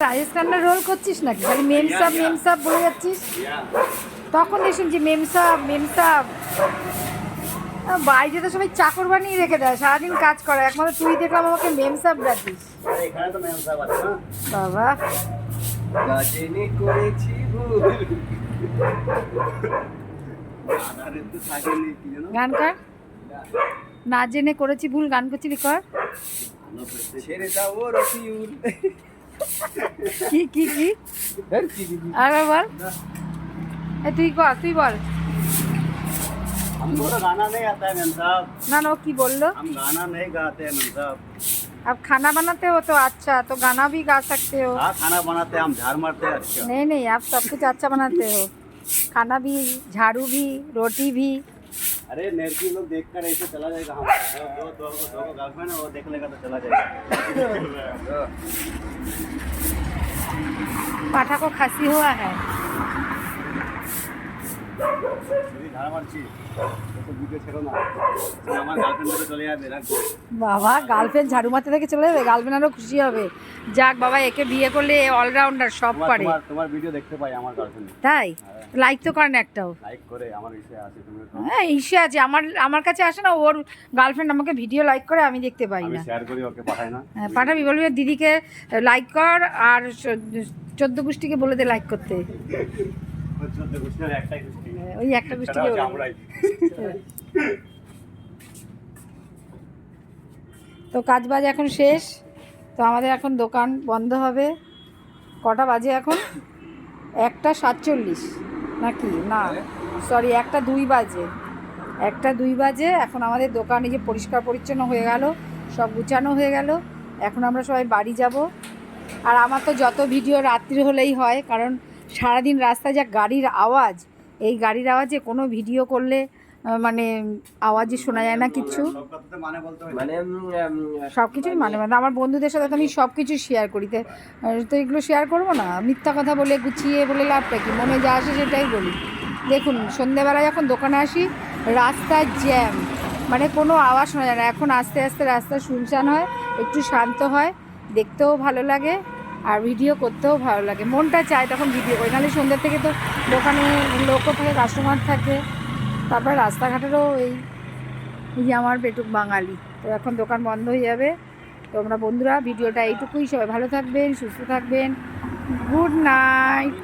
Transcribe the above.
রাজস্থানের রোল করছিস নাকি? খালি মেম সাপ মেম সাপ বলে যাচ্ছিস? তখন দিয়ে শুনছি মেম সাপ মেম সাপ আহ, বাড়িতে তো সবাই চাকর বানিয়ে রেখে দেয় সারাদিন কাজ করে। একমাত্র তুই দেখলাম আমাকে মেম সাপ ডাকিস। বাবা। গান কর। না জেনে করেছি ভুল গান করছিলি কর। ছেড়ে দাও ও রফিউল কি কি কি হ্যাঁ কি দিদি আর বল এ তুই কর তুই বল हमको तो गाना नहीं आता है मेम साहब না না ও কি বললো हम गाना नहीं गाते हैं मेम साहब अब खाना बनाते हो तो अच्छा तो गाना भी गा सकते हो हाँ खाना बनाते हैं हम झाड़ मारते हैं अच्छा नहीं नहीं आप सब कुछ अच्छा बनाते हो खाना भी झाड़ू भी रोटी भी अरे लड़की लोग देख कर ऐसे चला जाएगा हम दो दो को दो को गर्लफ्रेंड है, वो देख लेगा तो चला जाएगा। पाठा को खांसी हुआ है। বাবা গার্লফ্রেন্ড ঝাড়ু মারতে থেকে চলে যাবে? গার্লফ্রেন্ড আরও খুশি হবে। যাক বাবা একে বিয়ে করলে অলরাউন্ডার সব পারে। তোমার ভিডিও দেখতে পাই আমার গার্লফ্রেন্ড তাই? লাইক তো করেন একটাও। লাইক করে আমার ইসে আছে তুমি হ্যাঁ ইসে আছে। আমার আমার কাছে আসে না ওর গার্লফ্রেন্ড আমাকে ভিডিও লাইক করে আমি দেখতে পাই আমি না। শেয়ার করি ওকে পাঠাই না। হ্যাঁ, পাঠাবি বলবি দিদিকে লাইক কর আর চোদ্দ গোষ্ঠীকে বলে দে লাইক করতে। ওই একটা তো কাজ বাজ এখন শেষ। তো আমাদের এখন দোকান বন্ধ হবে। কটা বাজে এখন? একটা সাতচল্লিশ। নাকি? না। সরি একটা দুই বাজে। একটা দুই বাজে। এখন আমাদের দোকান যে পরিষ্কার পরিচ্ছন্ন হয়ে গেল। সব গুছানো হয়ে গেল। এখন আমরা সবাই বাড়ি যাব। আর আমার তো যত ভিডিও রাত্রি হলেই হয় কারণ সারাদিন রাস্তায় যা গাড়ির আওয়াজ এই গাড়ির আওয়াজে কোনো ভিডিও করলে মানে আওয়াজই শোনা যায় না কিছু। সব মানে সব কিছুই মানে মানে। আমার বন্ধুদের সাথে তো আমি সব কিছু শেয়ার করি। তো এগুলো শেয়ার করব না? মিথ্যা কথা বলে গুছিয়ে বলে লাভটা কি? মনে যা আসে সেটাই বলি। দেখুন সন্ধেবেলা যখন দোকানে আসি রাস্তায় জ্যাম মানে কোনো আওয়াজ শোনা যায় না। এখন আস্তে আস্তে রাস্তা শুনশান হয় একটু শান্ত হয় দেখতেও ভালো লাগে। আর ভিডিও করতেও ভালো লাগে। মনটা চায় তখন ভিডিও করি। নাহলে সন্ধ্যের থেকে তো দোকানে লোকও থাকে কাস্টমার থাকে। তারপর রাস্তাঘাটেরও এই যে আমার পেটুক বাঙালি। তো এখন দোকান বন্ধ হয়ে যাবে। তোমরা বন্ধুরা ভিডিওটা এইটুকুই। সবাই ভালো থাকবেন, সুস্থ থাকবেন। Good night